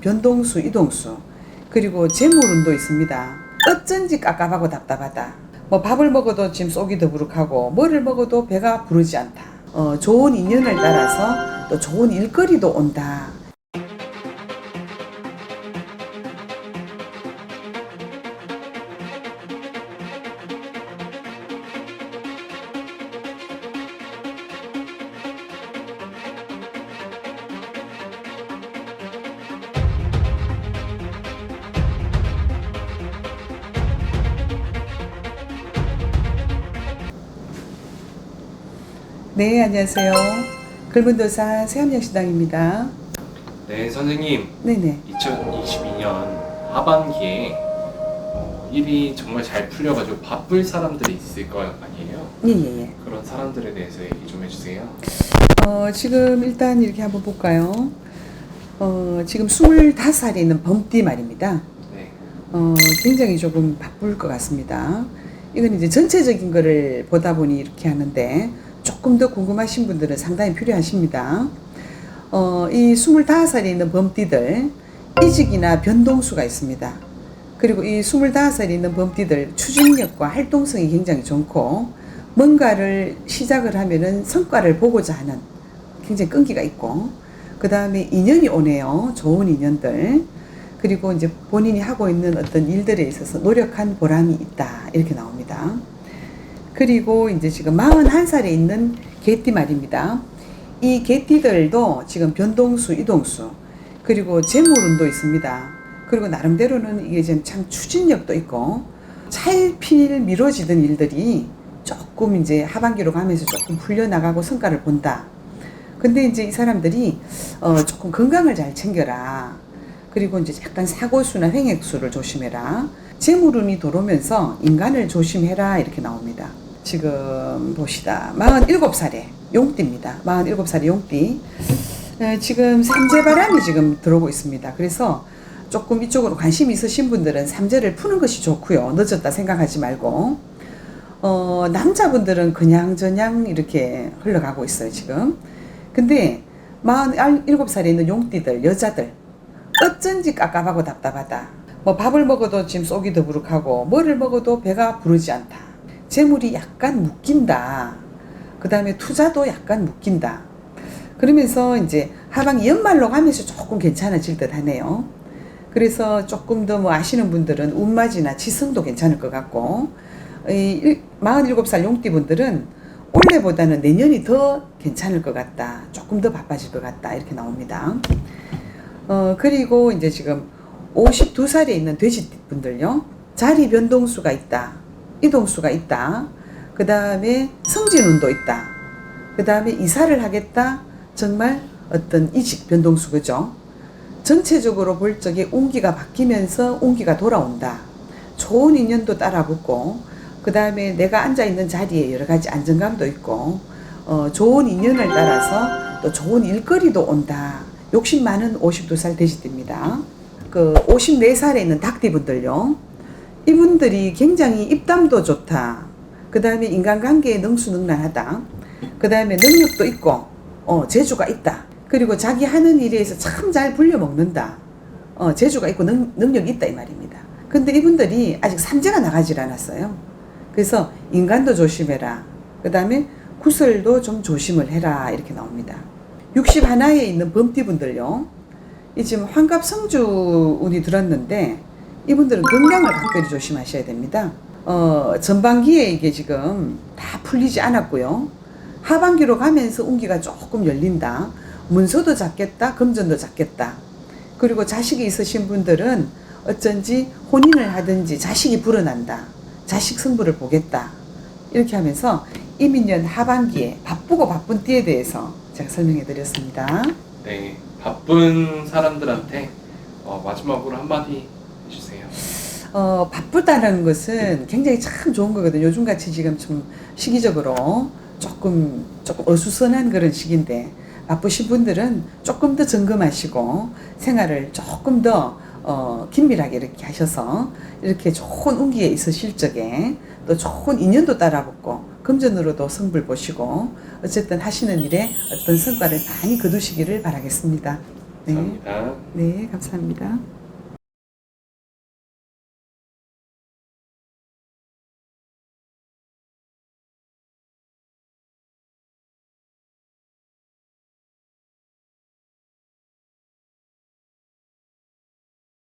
변동수, 이동수, 그리고 재물운도 있습니다. 어쩐지 깝깝하고 답답하다. 뭐 밥을 먹어도 지금 속이 더부룩하고 뭐를 먹어도 배가 부르지 않다. 어, 좋은 인연을 따라서 또 좋은 일거리도 온다. 네, 안녕하세요. 글문도사 세암역시당입니다. 네, 선생님. 네네. 2022년 하반기에 어, 일이 정말 잘 풀려가지고 바쁠 사람들이 있을 거 아니에요? 예예예. 그런 사람들에 대해서 얘기 좀 해주세요. 어, 지금 일단 이렇게 한번 볼까요? 어, 지금 25살에 있는 범띠 말입니다. 네. 어, 굉장히 조금 바쁠 것 같습니다. 이건 이제 전체적인 거를 보다 보니 이렇게 하는데 조금 더 궁금하신 분들은 상당히 필요하십니다. 어, 이 25살에 있는 범띠들 이직이나 변동수가 있습니다. 그리고 이 25살에 있는 범띠들 추진력과 활동성이 굉장히 좋고 뭔가를 시작을 하면은 성과를 보고자 하는 굉장히 끈기가 있고 그 다음에 인연이 오네요. 좋은 인연들. 그리고 이제 본인이 하고 있는 어떤 일들에 있어서 노력한 보람이 있다. 이렇게 나옵니다. 그리고 이제 지금 41살에 있는 개띠 말입니다. 이 개띠들도 지금 변동수, 이동수, 그리고 재물운도 있습니다. 그리고 나름대로는 이게 지금 참 추진력도 있고, 차일피일 미뤄지던 일들이 조금 이제 하반기로 가면서 조금 풀려나가고 성과를 본다. 근데 이제 이 사람들이 어 조금 건강을 잘 챙겨라. 그리고 이제 약간 사고수나 횡액수를 조심해라. 재물운이 들어오면서 인간을 조심해라. 이렇게 나옵니다. 지금 봅시다. 47살에 용띠입니다. 47살에 용띠. 에, 지금 삼재바람이 지금 들어오고 있습니다. 그래서 조금 이쪽으로 관심이 있으신 분들은 삼재를 푸는 것이 좋고요. 늦었다 생각하지 말고. 어, 남자분들은 그냥 저냥 이렇게 흘러가고 있어요, 지금. 근데 47살에 있는 용띠들, 여자들, 어쩐지 깝깝하고 답답하다. 뭐 밥을 먹어도 지금 속이 더부룩하고 뭐를 먹어도 배가 부르지 않다. 재물이 약간 묶인다. 그 다음에 투자도 약간 묶인다. 그러면서 이제 하반기 연말로 가면서 조금 괜찮아질 듯 하네요. 그래서 조금 더 뭐 아시는 분들은 운맞이나 지성도 괜찮을 것 같고, 이 47살 용띠 분들은 올해보다는 내년이 더 괜찮을 것 같다. 조금 더 바빠질 것 같다. 이렇게 나옵니다. 어, 그리고 이제 지금 52살에 있는 돼지 분들요. 자리 변동수가 있다. 이동수가 있다. 그 다음에 성진운도 있다. 그 다음에 이사를 하겠다. 정말 어떤 이직 변동수, 그죠? 전체적으로 볼 적에 운기가 바뀌면서 운기가 돌아온다. 좋은 인연도 따라붙고, 그 다음에 내가 앉아 있는 자리에 여러 가지 안정감도 있고, 어, 좋은 인연을 따라서 또 좋은 일거리도 온다. 욕심 많은 52살 돼지띠입니다. 그 54살에 있는 닭띠분들요. 이분들이 굉장히 입담도 좋다. 그 다음에 인간관계에 능수능란하다. 그 다음에 능력도 있고, 어, 재주가 있다. 그리고 자기 하는 일에 서 참 잘 불려먹는다. 어, 재주가 있고 능, 능력이 있다 이 말입니다. 근데 이분들이 아직 삼재가 나가질 않았어요. 그래서 인간도 조심해라. 그 다음에 구설도 좀 조심을 해라. 이렇게 나옵니다. 60 하나에 있는 범띠분들요. 이 지금 환갑 성주 운이 들었는데 이분들은 건강을 각별히 조심하셔야 됩니다. 어, 전반기에 이게 지금 다 풀리지 않았고요. 하반기로 가면서 운기가 조금 열린다. 문서도 잡겠다. 금전도 잡겠다. 그리고 자식이 있으신 분들은 어쩐지 혼인을 하든지 자식이 불어난다. 자식 승부를 보겠다. 이렇게 하면서 이민년 하반기에 바쁘고 바쁜 띠에 대해서 제가 설명해 드렸습니다. 네. 바쁜 사람들한테 어, 마지막으로 한마디 해주세요. 어, 바쁘다는 것은 굉장히 참 좋은 거거든요. 요즘 같이 지금 좀 시기적으로 조금, 조금 어수선한 그런 시기인데, 바쁘신 분들은 조금 더 점검하시고, 생활을 조금 더, 어, 긴밀하게 이렇게 하셔서, 이렇게 좋은 운기에 있으실 적에, 또 좋은 인연도 따라붙고, 금전으로도 성불 보시고, 어쨌든 하시는 일에 어떤 성과를 많이 거두시기를 바라겠습니다. 감사합니다. 네, 감사합니다.